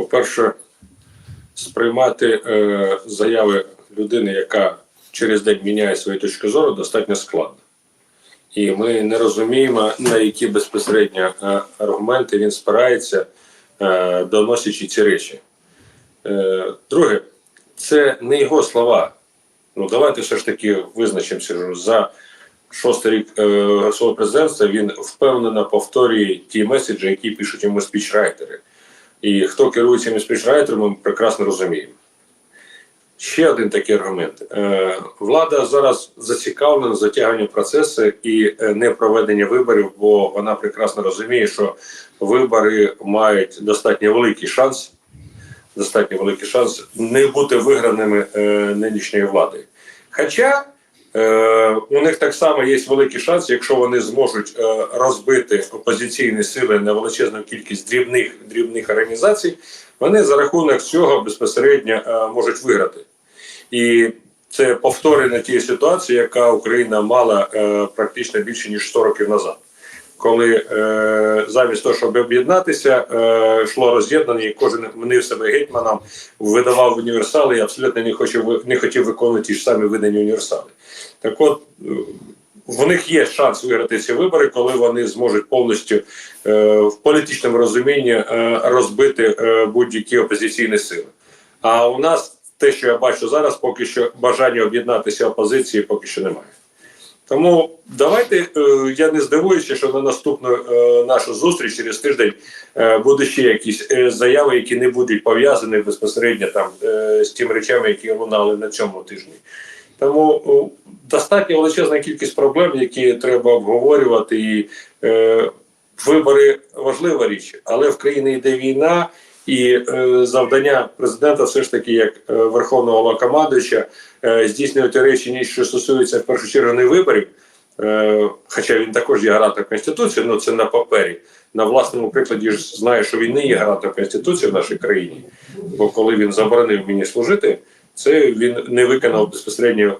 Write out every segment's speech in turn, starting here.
по-перше, сприймати е, заяви людини, яка через день міняє свою точку зору, достатньо складно. І ми не розуміємо, на які безпосередньо е, аргументи він спирається, е, доносячи ці речі. Е, друге, це не його слова. Ну, давайте все ж таки визначимося, за шостий рік е, свого президентства він впевнено повторює ті меседжі, які пишуть йому спічрайтери. І хто керує цими спічрайтерами, ми прекрасно розуміємо. Ще один такий аргумент. Е, влада зараз зацікавлена в затягуванні процесу і е, не проведення виборів, бо вона прекрасно розуміє, що вибори мають достатньо великий шанс, достатньо великий шанс не бути виграними е, нинішньою владою. Хоча у них так само є великий шанс, якщо вони зможуть е, розбити опозиційні сили на величезну кількість дрібних дрібних організацій, вони за рахунок цього безпосередньо е, можуть виграти. І це повторення тієї ситуації, яка Україна мала е, практично більше ніж 100 років назад. Коли е, замість того, щоб об'єднатися, е, йшло роз'єднання, і кожен мнив себе гетьманом, видавав універсали і абсолютно не хотів, не хотів виконувати ті ж самі видані універсали. Так от е, в них є шанс виграти ці вибори, коли вони зможуть повністю е, в політичному розумінні е, розбити е, будь-які опозиційні сили. А у нас те, що я бачу зараз, поки що бажання об'єднатися опозиції поки що немає. Тому давайте е, я не здивуюся, що на наступну е, нашу зустріч через тиждень е, будуть ще якісь заяви, які не будуть пов'язані безпосередньо там з тими речами, які лунали на цьому тижні. Тому достатньо величезна кількість проблем, які треба обговорювати. І вибори важлива річ, але в країні йде війна, і е, завдання президента все ж таки, як е, верховного головнокомандуюча, е, здійснювати речі, що стосуються в першу чергу не виборів. Хоча він також є гарантом Конституції, ну це на папері. На власному прикладі ж знає, що він не є гарантом Конституції в нашій країні. Бо коли він заборонив мені служити, це він не виконав безпосередньо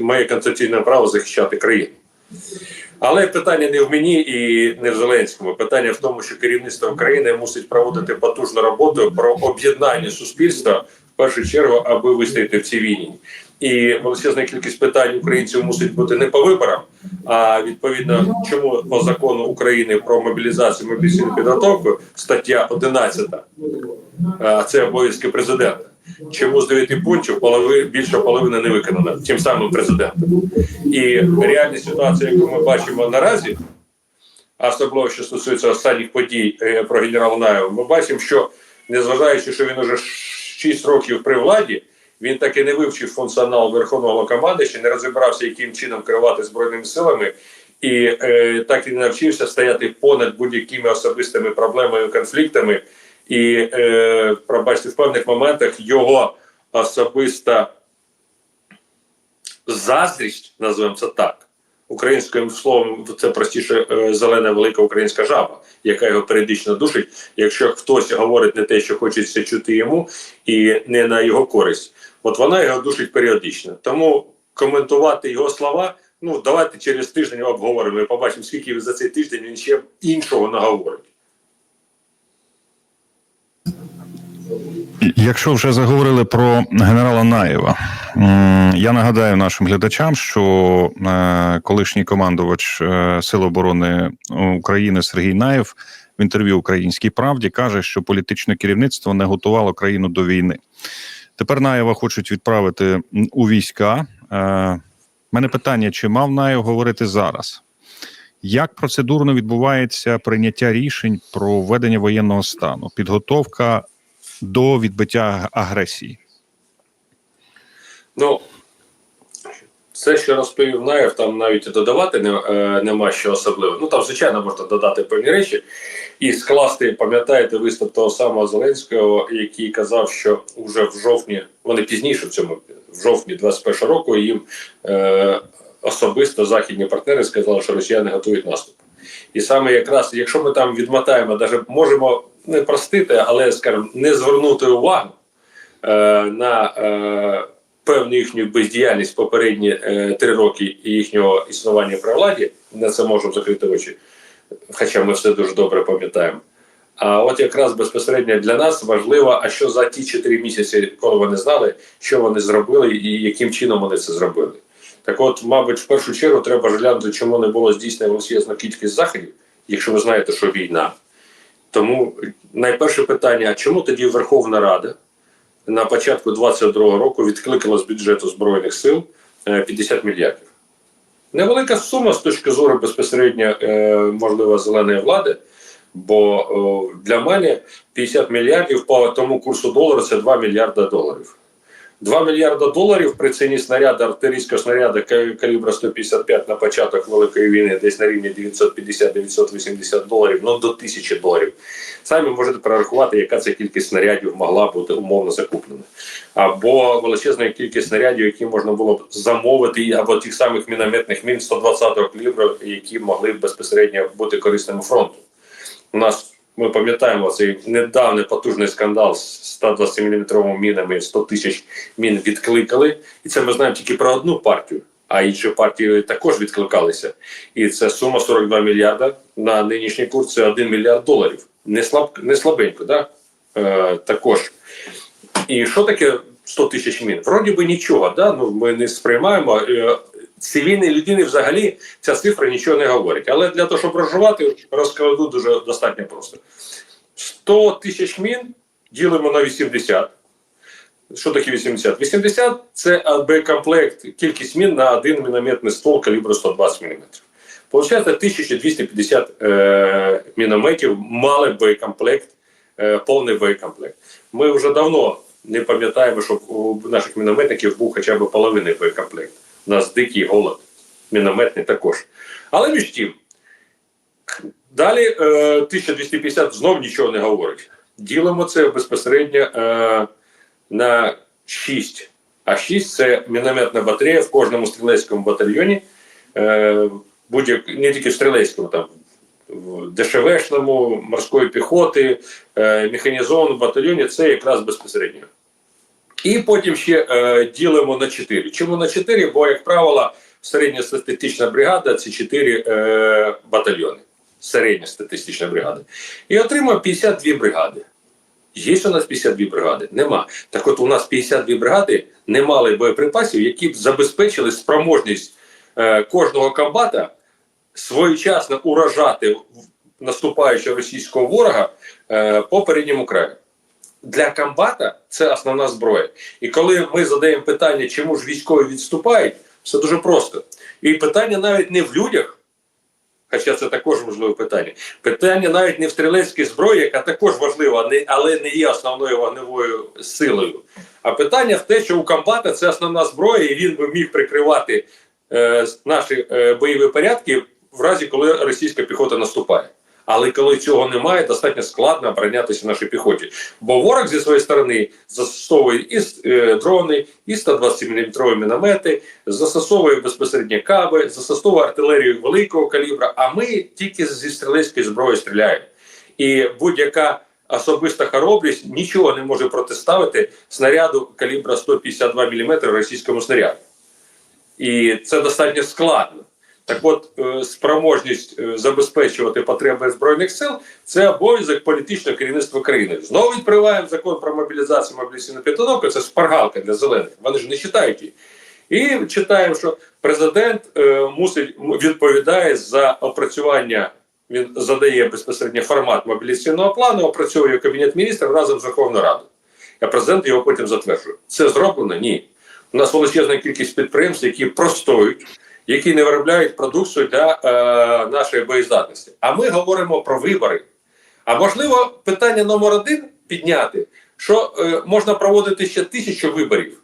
моє конституційне право захищати країну. Але питання не в мені і не в Зеленському. Питання в тому, що керівництво України мусить проводити потужну роботу про об'єднання суспільства в першу чергу, аби вистояти в цій війні. І величезна кількість питань українців мусить бути не по виборам, а відповідно, чому по закону України про мобілізацію мобілізаційну підготовку стаття 11, а це обов'язки президента. Чому з 9 пунктів полови більше половини не виконано тим самим президентом? І реальна ситуація, яку ми бачимо наразі, а особливо що стосується останніх подій е, про генерала Наєва, ми бачимо, що незважаючи, що він уже 6 років при владі, він так і не вивчив функціонал верховного командуюча, не розібрався, яким чином керувати збройними силами, і е, так і не навчився стояти понад будь-якими особистими проблемами, конфліктами. І е, пробачте, в певних моментах його особиста заздрість, називаємо це так. Українським словом, це простіше е, зелена велика українська жаба, яка його періодично душить, якщо хтось говорить не те, що хочеться чути йому, і не на його користь. От вона його душить періодично. Тому коментувати його слова. Ну, давайте через тиждень обговоримо і побачимо, скільки за цей тиждень він ще іншого наговорить. Якщо вже заговорили про генерала Наєва, я нагадаю нашим глядачам, що е, колишній командувач е, Сил оборони України Сергій Наєв в інтерв'ю Українській правді каже, що політичне керівництво не готувало країну до війни. Тепер Наєва хочуть відправити у війська. Е, мене питання: чи мав Наєв говорити зараз? Як процедурно відбувається прийняття рішень про введення воєнного стану, підготовка до відбиття агресії? Ну, все, що розповів Наєв, там навіть додавати не, е, нема що особливо. Ну там, звичайно, можна додати певні речі і скласти, пам'ятаєте, виступ того самого Зеленського, який казав, що вже в жовтні, вони пізніше в цьому, в жовтні 21 року їм е, особисто західні партнери сказали, що росіяни готують наступ. І саме якраз, якщо ми там відмотаємо, навіть можемо не простити, але скажімо, не звернути увагу е, на е, певну їхню бездіяльність попередні е, три роки їхнього існування при владі, на це можемо закрити очі, хоча ми все дуже добре пам'ятаємо. А от якраз безпосередньо для нас важливо, а що за ті 4 місяці, коли вони знали, що вони зробили і яким чином вони це зробили. Так от, мабуть, в першу чергу треба ж глянути, чому не було здійснено величезна кількість заходів, якщо ви знаєте, що війна. Тому найперше питання: а чому тоді Верховна Рада на початку 22-го року відкликала з бюджету Збройних сил е, 50 мільярдів? Невелика сума з точки зору безпосередньо, е, можливо, зеленої влади, бо для мене 50 мільярдів по тому курсу долара це 2 мільярда доларів. 2 мільярда доларів при ціні снаряду, артилерійського снаряду ка- калібра 155 на початок Великої війни, десь на рівні 950-980 доларів, ну до 1000 доларів. Самі можете прорахувати, яка це кількість снарядів могла бути умовно закуплена. Або величезна кількість снарядів, які можна було б замовити, або тих самих мінометних мін 120-го калібру, які могли б безпосередньо бути корисними фронту. У нас ми пам'ятаємо цей недавній потужний скандал з 120 мм мінами 100 тисяч мін відкликали. І це ми знаємо тільки про одну партію, а інші партії також відкликалися. І це сума 42 мільярда на нинішній курс це 1 мільярд доларів. Не слаб не слабенько, да? Е, також. І що таке 100 тисяч мін? Вроді би нічого, да? ну, ми не сприймаємо. Е, цивільній людині взагалі ця цифра нічого не говорить. Але для того, щоб розживати, розкладу дуже достатньо просто. 100 тисяч мін ділимо на 80. Що таке 80? 80 це боєкомплект, кількість мін на один мінометний ствол калібру 120 мм. Получається 1250 е, мінометів мали боєкомплект, е, повний боєкомплект. Ми вже давно не пам'ятаємо, щоб у наших мінометників був хоча б половинний боєкомплект. Нас дикий голод, мінометний також. Але між тим, далі е, 1250 знов нічого не говорить. Ділимо це безпосередньо е, на 6. А 6 це мінометна батарея в кожному стрілецькому батальйоні. Е, будь-як не тільки в стрілецькому, там в ДШВшному, морської піхоти, е, механізованому батальйоні це якраз безпосередньо. І потім ще е, ділимо на 4. Чому на 4? Бо, як правило, середньостатистична бригада це 4 е, батальйони. Середньостатистична бригада. І отримуємо 52 бригади. Є у нас 52 бригади? Нема. Так от у нас 52 бригади не мали боєприпасів, які б забезпечили спроможність е, кожного комбата своєчасно уражати наступаючого російського ворога е, по передньому краю. Для комбата це основна зброя. І коли ми задаємо питання, чому ж військові відступають, все дуже просто. І питання навіть не в людях, хоча це також важливе питання. Питання навіть не в стрілецькій зброї, яка також важлива, але не є основною вогневою силою. А питання в те, що у комбата це основна зброя, і він би міг прикривати е, наші е, бойові порядки в разі, коли російська піхота наступає. Але коли цього немає, достатньо складно оборонятися нашій піхоті. Бо ворог зі своєї сторони застосовує і е, дрони, і 120-мм міномети, застосовує безпосередньо каби, застосовує артилерію великого калібра. А ми тільки зі стрілецької зброї стріляємо. І будь-яка особиста хоробрість нічого не може протиставити снаряду калібра 152 мм російському снаряду. І це достатньо складно. Так от, е, спроможність е, забезпечувати потреби збройних сил це обов'язок політичного керівництва країни. Знову відкриваємо закон про мобілізацію мобілізаційну підготовку. Це шпаргалка для зелених. Вони ж не читають її. І читаємо, що президент е, мусить відповідає за опрацювання. Він задає безпосередньо формат мобілізаційного плану, опрацьовує кабінет міністрів разом з Верховною Радою. А президент його потім затверджує. Це зроблено? Ні. У нас величезна кількість підприємств, які простоюють, які не виробляють продукцію для е, нашої боєздатності. А ми говоримо про вибори. А можливо, питання номер один підняти, що е, можна проводити ще тисячу виборів.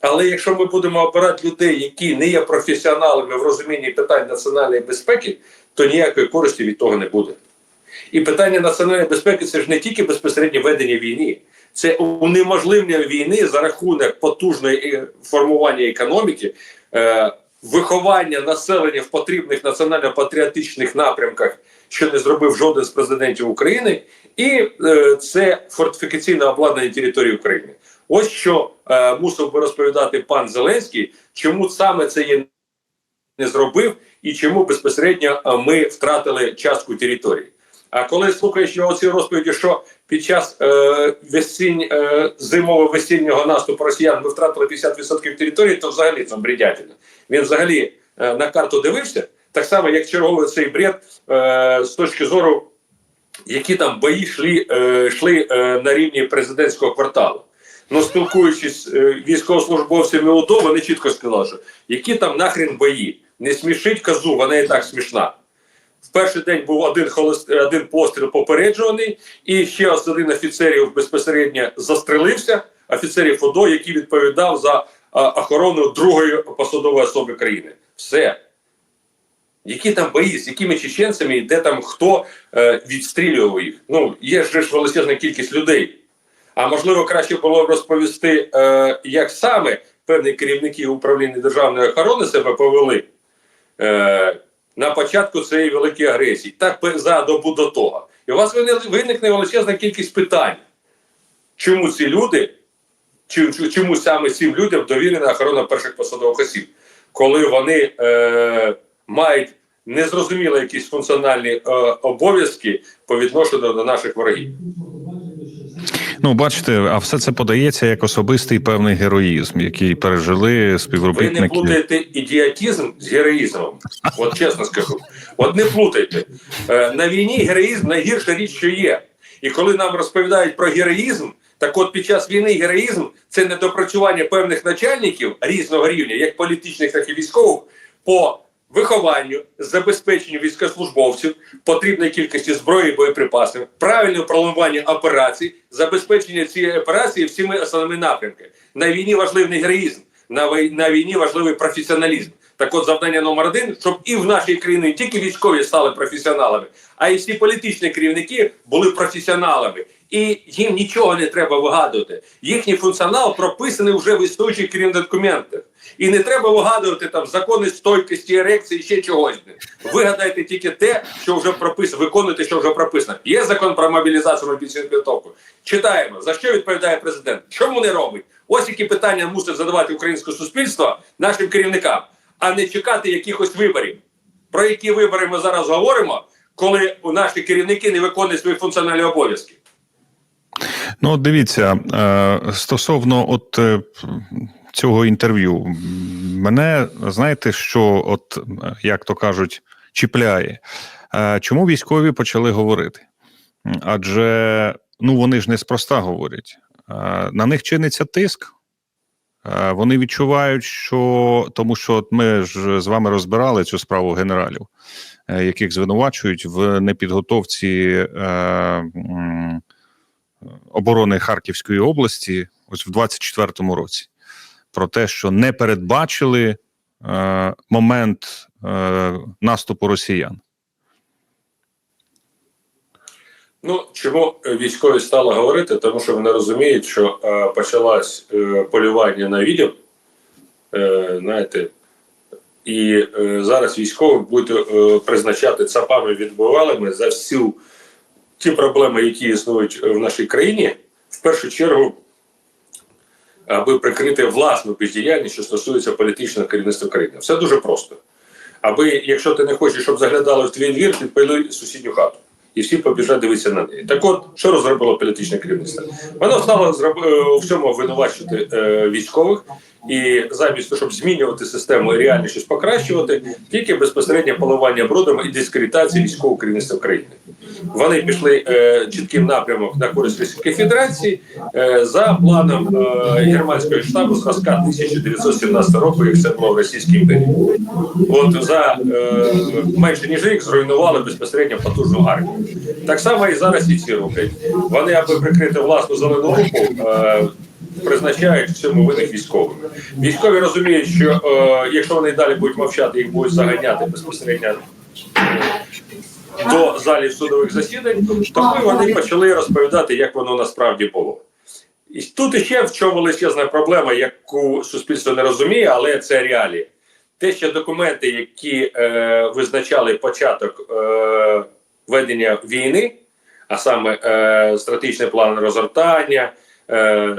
Але якщо ми будемо обирати людей, які не є професіоналами в розумінні питань національної безпеки, то ніякої користі від того не буде. І питання національної безпеки це ж не тільки безпосереднє ведення війни, це унеможливлення війни за рахунок потужної е, формування економіки, е, виховання населення в потрібних національно-патріотичних напрямках, що не зробив жоден з президентів України, і е, це фортифікаційне обладнання території України. Ось що е, мусив би розповідати пан Зеленський, чому саме це є не зробив, і чому безпосередньо е, ми втратили частку території. А коли слухаєш його ці розповіді, що під час е, весінь, е, зимово-весіннього наступу росіян ми втратили 50% території, то взагалі це бредятина. Він взагалі е, на карту дивився, так само, як черговий цей бред е, з точки зору, які там бої йшли, е, е, на рівні президентського кварталу. Ну, спілкуючись з е, військовослужбовцями УДО, вони чітко сказали, що які там нахрен бої. Не смішить казу, вона і так смішна. В перший день був один холост... один постріл попереджуваний, і ще один офіцерів безпосередньо застрелився, офіцерів УДО, який відповідав за охорону другої посадової особи країни. Все. Які там бої, з якими чеченцями, і де там хто е, відстрілював їх? Ну, є ж величезна кількість людей. А можливо, краще було б розповісти, е, як саме певні керівники управління державної охорони себе повели е, на початку цієї великої агресії, так за добу до того. І у вас виникне величезна кількість питань, чому ці люди, чи, чому саме цим людям довірена охорона перших посадових осіб, коли вони е, мають незрозуміло якісь функціональні е, обов'язки по відношенню до наших ворогів. Ну, бачите, а все це подається як особистий певний героїзм, який пережили Ви не співробітники. плутаєте ідіотизм з героїзмом. От чесно скажу. От не плутайте. Е, на війні героїзм найгірша річ, що є. І коли нам розповідають про героїзм, так от під час війни героїзм це недопрацювання певних начальників різного рівня, як політичних, так і військових, по вихованню, забезпеченню військовослужбовців, потрібної кількості зброї і боєприпасів, правильне планування операцій, забезпечення цієї операції всіми основними напрямками. На війні важливий героїзм, на війні важливий професіоналізм. Так от завдання номер один, щоб і в нашій країні не тільки військові стали професіоналами, а й всі політичні керівники були професіоналами. І їм нічого не треба вигадувати. Їхній функціонал прописаний вже в існуючих керівних документах. І не треба вигадувати там закони стойкості, ерекції, ще чогось. Вигадайте тільки те, що вже прописано, виконуйте, що вже прописано. Є закон про мобілізацію мобільну підготовку. Читаємо, за що відповідає президент. Чому не робить? Ось які питання мусить задавати українське суспільство нашим керівникам, а не чекати якихось виборів. Про які вибори ми зараз говоримо, коли наші керівники не виконують свої функціональні обов'язки. Ну, дивіться, е, стосовно от е, цього інтерв'ю, мене знаєте, що, от як то кажуть, чіпляє. Е, Чому військові почали говорити? Адже ну вони ж неспроста говорять. На них чиниться тиск. Е, Вони відчувають, що тому, що ми ж з вами розбирали цю справу генералів, е, яких звинувачують в непідготовці. е, оборони Харківської області ось в 24-му році про те, що не передбачили момент наступу росіян. Ну чому е, військові стали говорити? Тому що вони розуміють, що е, почалось е, полювання на відьом, е, знаєте, і е, зараз військові будуть е, призначати цапами відбувалими за всю ті проблеми, які існують в нашій країні, в першу чергу, аби прикрити власну бездіяльність, що стосується політичного керівництва країни. Все дуже просто. Аби, якщо ти не хочеш, щоб заглядали в твій двір, підпили сусідню хату. І всі побіжать дивитися на неї. Так от, що розробило політичне керівництво? Воно стало в цьому обвинувачувати е, військових, і замість того, щоб змінювати систему і реально щось покращувати, тільки безпосередньо поливання брудом і дискредитація військового керівництва країни. Вони пішли е, чітким напрямок на користь Російської Федерації е, за планом е, германського штабу зразка 1917 року, як це було в Російській імперії. От за е, менше ніж рік зруйнували безпосередньо потужну армію. Так само і зараз і ці роблять. Вони, аби прикрити власну зелену руку, е, призначають цьому винних військових. Військові розуміють, що е, якщо вони далі будуть мовчати, їх будуть заганяти безпосередньо до залів судових засідань, тому вони почали розповідати, як воно насправді було. І тут іще в чому величезна проблема, яку суспільство не розуміє, але це реалії. Те, що документи, які е, визначали початок е, ведення війни, а саме е, стратегічний план розгортання, е,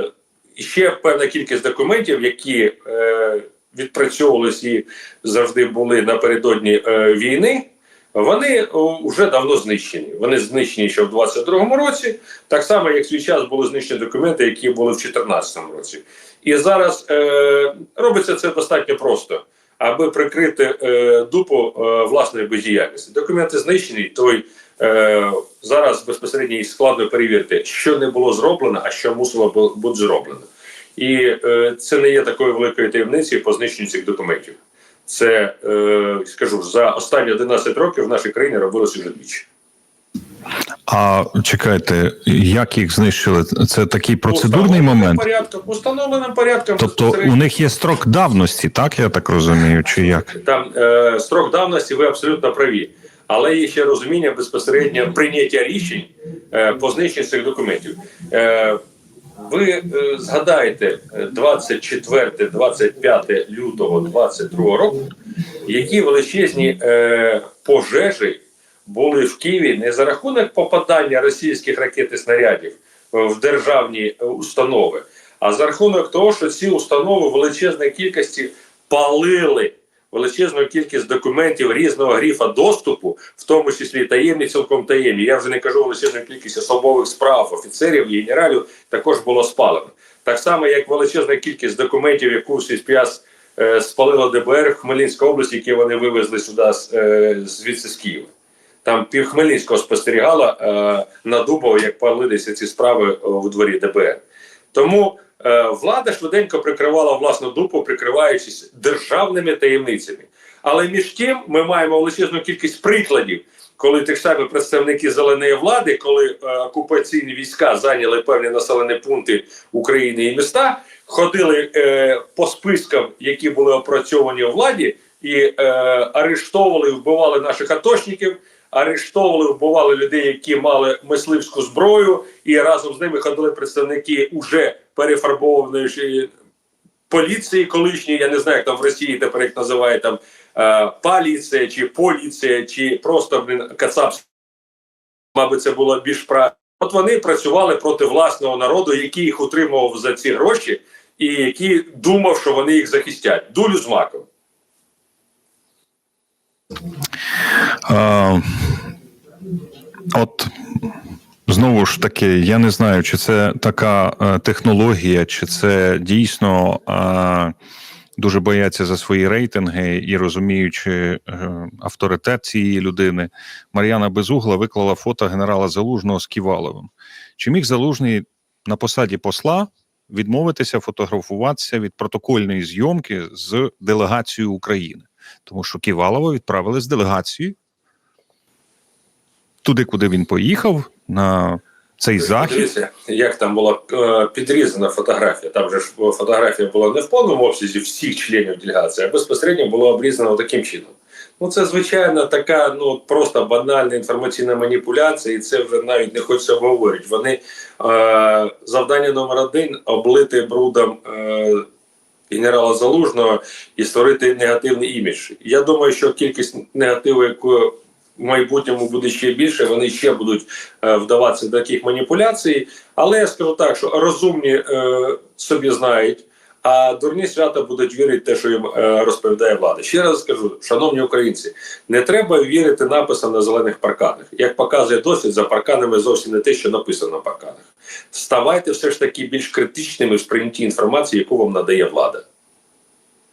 ще певна кількість документів, які е, відпрацьовувалися і завжди були напередодні е, війни, Вони вже давно знищені. Вони знищені ще в 22-му році, так само, як свій час були знищені документи, які були в 2014 році. І зараз е, робиться це достатньо просто, аби прикрити е, дупу е, власної бездіяльності. Документи знищені, той е, зараз безпосередньо їх складно перевірити, що не було зроблено, а що мусило бути зроблено. І е, це не є такою великою таємницею по знищенню цих документів. Це е, скажу за останні 11 років в нашій країні робилося вже двічі. А чекайте, як їх знищили? Це такий процедурний момент. порядком, установленим порядком. Тобто у них є строк давності, так я так розумію, чи як? там е, строк давності, ви абсолютно праві. Але є ще розуміння безпосередньо прийняття рішень е, по знищенню цих документів. Е, ви е, згадаєте е, 24-25 лютого 22 року, які величезні пожежі були в Києві не за рахунок попадання російських ракет і снарядів в державні установи, а за рахунок того, що ці установи в величезній кількості палили величезну кількість документів різного гріфа доступу, в тому числі таємні, цілком таємні. Я вже не кажу величезну кількість особових справ, офіцерів і генералів також було спалено. Так само, як величезна кількість документів, яку свій е, спалило ДБР в Хмельницькій області, які вони вивезли сюди е, звідси з Києва. Там пів Хмельницького спостерігало е, на Дубово, як палилися ці справи е, у дворі ДБР. Тому е, влада швиденько прикривала власну дупу, прикриваючись державними таємницями. Але між тим ми маємо величезну кількість прикладів, коли ж самі представники зеленої влади, коли е, окупаційні війська зайняли певні населені пункти України і міста, ходили е, по спискам, які були опрацьовані у владі, і е, арештовували, вбивали наших атошників. Арештовували, вбивали людей, які мали мисливську зброю, і разом з ними ходили представники уже перефарбованої поліції колишньої. Я не знаю, як там в Росії тепер їх називають там е, поліція чи поліція, чи просто блін, кацапська. Мабуть, це було більш правильно. От вони працювали проти власного народу, який їх утримував за ці гроші, і який думав, що вони їх захистять. Дулю з маком. От знову ж таки, я не знаю, чи це така е, технологія, чи це дійсно е, дуже бояться за свої рейтинги і розуміючи е, авторитет цієї людини. Мар'яна Безугла виклала фото генерала Залужного з Ківаловим. Чи міг Залужний на посаді посла відмовитися фотографуватися від протокольної зйомки з делегацією України? Тому що Ківалова відправили з делегацією туди, куди він поїхав, на цей захід. Дивіться, як там була е, підрізана фотографія. Там же ж фотографія була не в повному обсязі всіх членів делегації, а безпосередньо була обрізана таким чином. Ну, це звичайно така, ну просто банальна інформаційна маніпуляція, і це вже навіть не хочеться обговорити. Вони е, завдання номер один облити брудом е, генерала Залужного і створити негативний імідж. Я думаю, що кількість негативу, яку в майбутньому буде ще більше, вони ще будуть е, вдаватися до таких маніпуляцій. Але я скажу так, що розумні е, собі знають, а дурні свята будуть вірити те, що їм е, розповідає влада. Ще раз скажу, шановні українці, не треба вірити написам на зелених парканах. Як показує досвід, за парканами зовсім не те, що написано на парканах. Ставайте все ж таки більш критичними в сприйнятті інформації, яку вам надає влада.